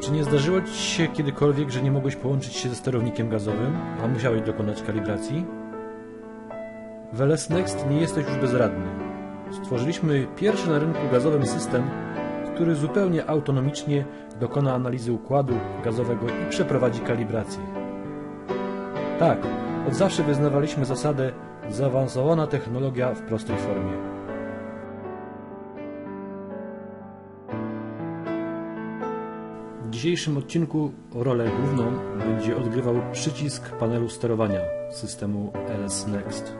Czy nie zdarzyło Ci się kiedykolwiek, że nie mogłeś połączyć się ze sterownikiem gazowym, a musiałeś dokonać kalibracji? W LS Next nie jesteś już bezradny. Stworzyliśmy pierwszy na rynku gazowym system, który zupełnie autonomicznie dokona analizy układu gazowego i przeprowadzi kalibrację. Tak, od zawsze wyznawaliśmy zasadę zaawansowana technologia w prostej formie. Dzisiejszym odcinku rolę główną będzie odgrywał przycisk panelu sterowania systemu LS Next.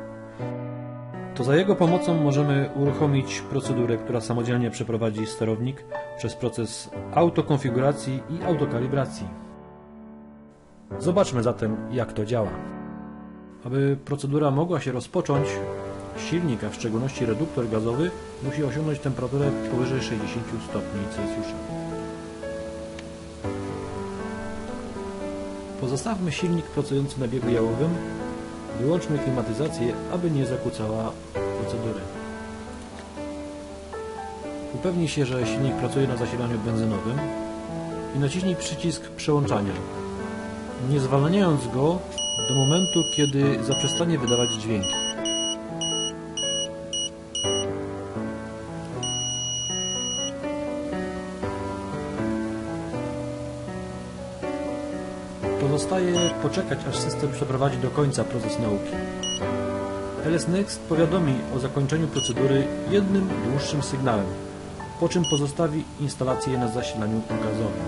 To za jego pomocą możemy uruchomić procedurę, która samodzielnie przeprowadzi sterownik przez proces autokonfiguracji i autokalibracji. Zobaczmy zatem, jak to działa. Aby procedura mogła się rozpocząć, silnik, a w szczególności reduktor gazowy, musi osiągnąć temperaturę powyżej 60 stopni Celsjusza. Pozostawmy silnik pracujący na biegu jałowym, wyłączmy klimatyzację, aby nie zakłócała procedury. Upewnij się, że silnik pracuje na zasilaniu benzynowym i naciśnij przycisk przełączania, nie zwalniając go do momentu, kiedy zaprzestanie wydawać dźwięki. Pozostaje poczekać, aż system przeprowadzi do końca proces nauki. LS Next powiadomi o zakończeniu procedury jednym dłuższym sygnałem, po czym pozostawi instalację na zasilaniu gazowym.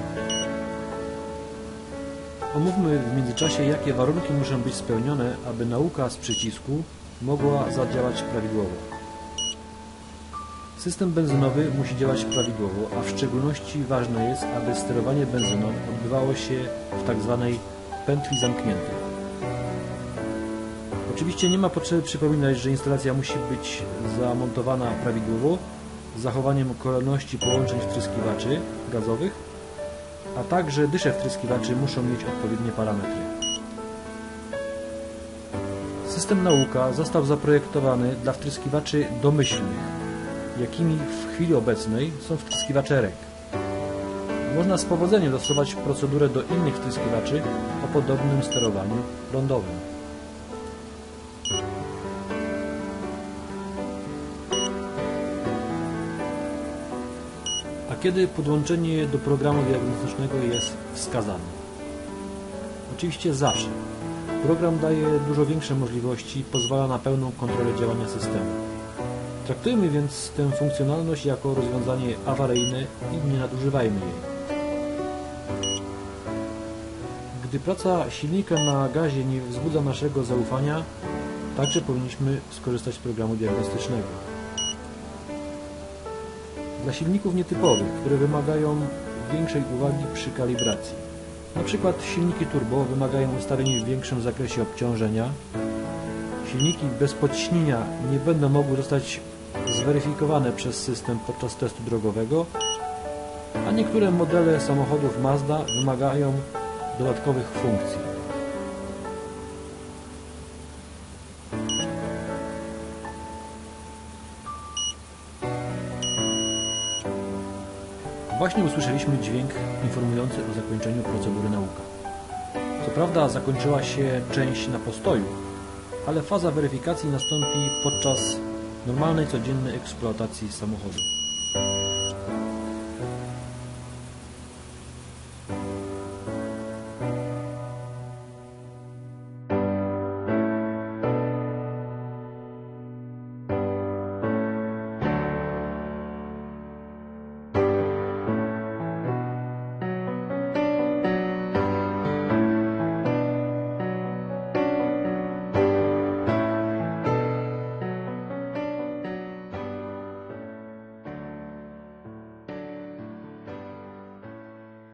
Omówmy w międzyczasie, jakie warunki muszą być spełnione, aby nauka z przycisku mogła zadziałać prawidłowo. System benzynowy musi działać prawidłowo, a w szczególności ważne jest, aby sterowanie benzyną odbywało się w tzw. pętli zamkniętej. Oczywiście nie ma potrzeby przypominać, że instalacja musi być zamontowana prawidłowo, z zachowaniem kolejności połączeń wtryskiwaczy gazowych, a także dysze wtryskiwaczy muszą mieć odpowiednie parametry. System nauka został zaprojektowany dla wtryskiwaczy domyślnych, jakimi w chwili obecnej są wtryskiwacze REC. Można z powodzeniem dostosować procedurę do innych wtryskiwaczy o podobnym sterowaniu prądowym. A kiedy podłączenie do programu diagnostycznego jest wskazane? Oczywiście zawsze. Program daje dużo większe możliwości i pozwala na pełną kontrolę działania systemu. Traktujmy więc tę funkcjonalność jako rozwiązanie awaryjne i nie nadużywajmy jej. Gdy praca silnika na gazie nie wzbudza naszego zaufania, także powinniśmy skorzystać z programu diagnostycznego. Dla silników nietypowych, które wymagają większej uwagi przy kalibracji. Na przykład silniki turbo wymagają ustawień w większym zakresie obciążenia. Silniki bez podciśnienia nie będą mogły zostać zweryfikowane przez system podczas testu drogowego, a niektóre modele samochodów Mazda wymagają dodatkowych funkcji. Właśnie usłyszeliśmy dźwięk informujący o zakończeniu procedury nauka. Co prawda zakończyła się część na postoju, ale faza weryfikacji nastąpi podczas normalnej, codziennej eksploatacji samochodu.